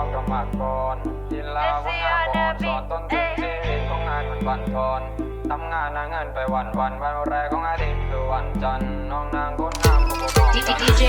องก็มาก่อนกินเหล้าก็งาบอนสอนต้นทุนชีวิตของงานมันบันทอนทำงานหาเงินไปวันวันวันแรกของอาทิตย์คือวันจันทร์น้องนางคนงามผู้ปกครอง DJ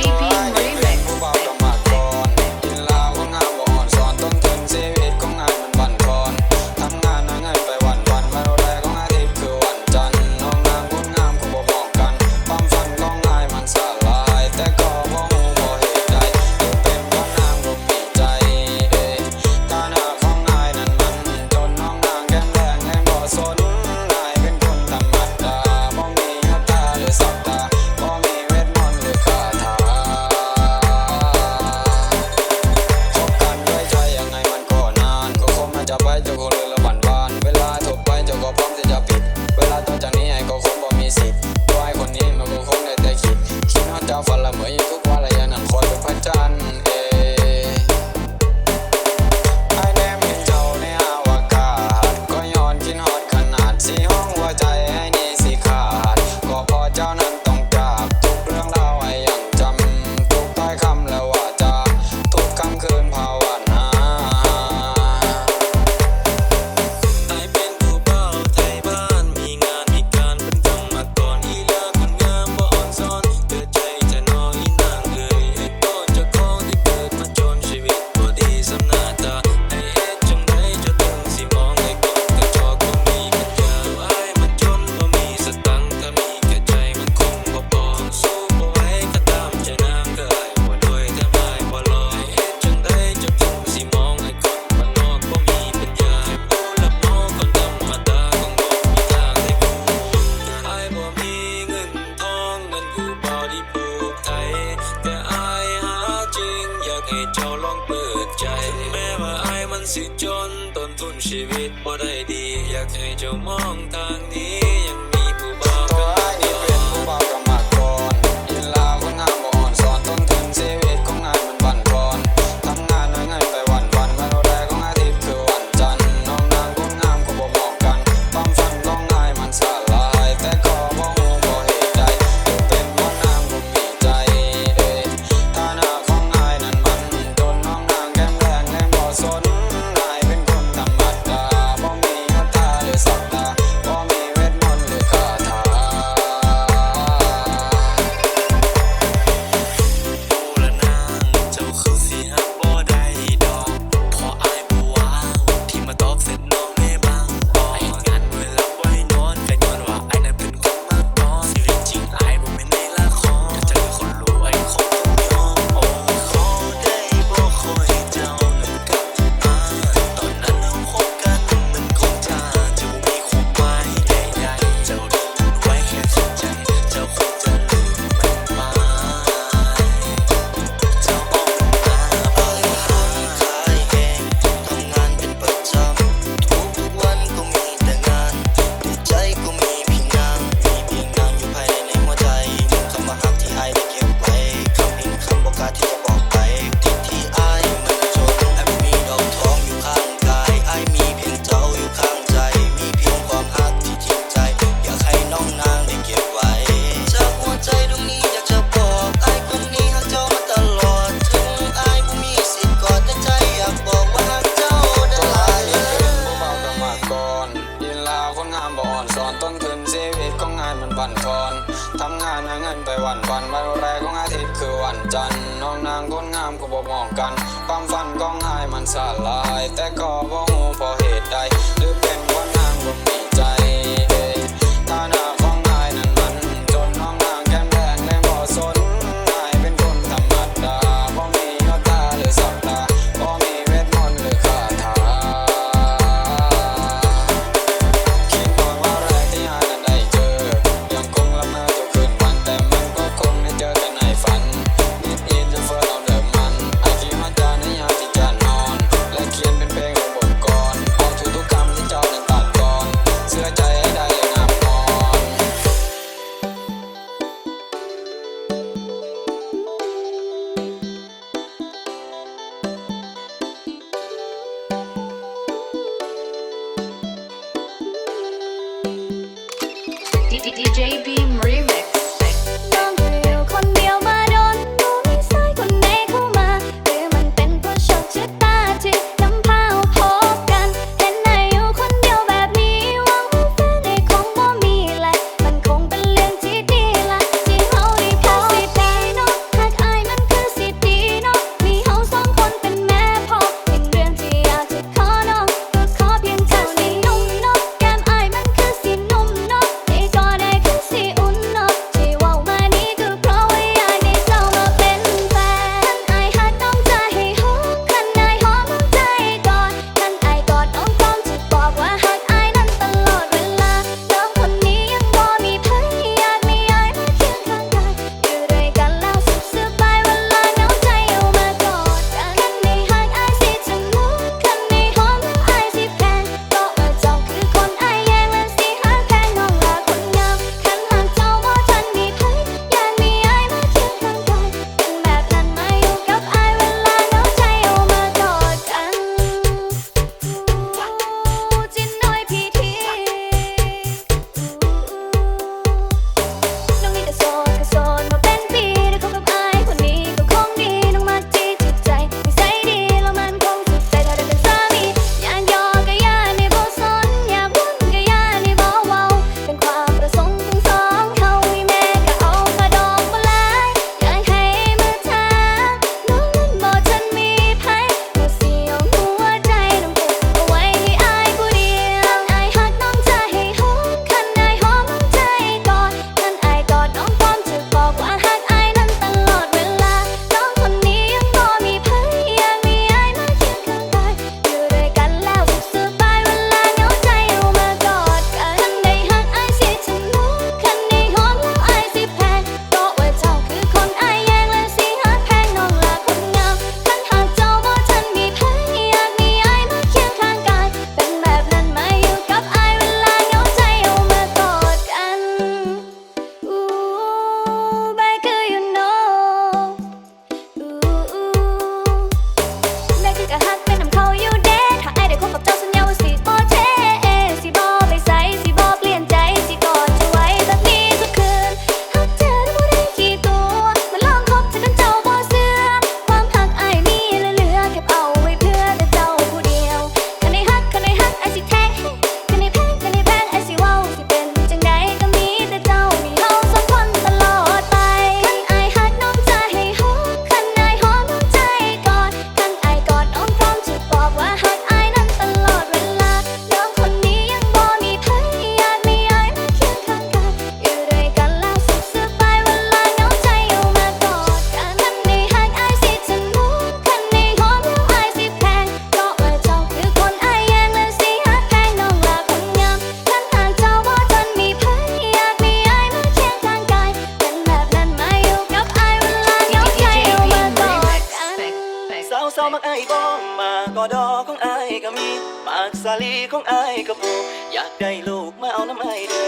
มักไอ้ายบ่มากอดอของไอ้ายก็มีมากสาลีของไอ้ายก็ผูอยากได้ลูกมาเอาน้ำไอ้ายเด้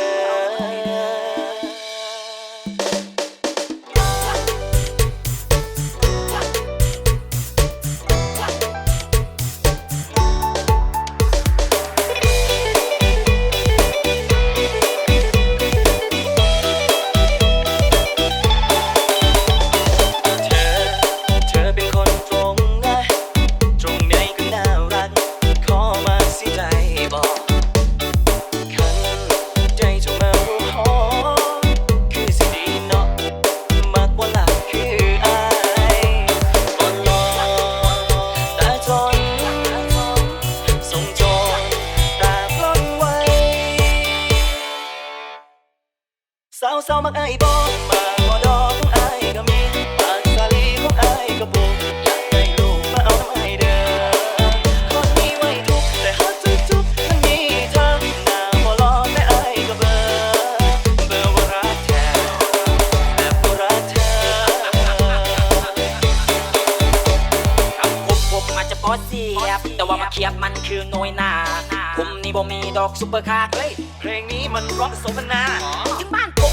อ สาวสาวๆมักไอ้ายบ่มากกอดอของไอ้ายก็มีปากสาลีของไอ้ายก็บ่อยากได้ลูกมาเอาน้ำไอ้ายเด้อคนมีไว้ทุกข์แต่ฮักทุกๆทั้งมีเธอหน้าบ่รอแต่ไอ้ายก็เบื่อเบื่อว่ารักแท้แต่บ่รักเธอผมผมอาจจะบอสเสียบ แต่ว่ามาเคียบมันคือน้อยหนาผมนี่บ่มีดอกซุปเปอร์คาร์เฮ้ยเพลงนี้มันร้องสมนาถึงบ้านผมอาจจะไม่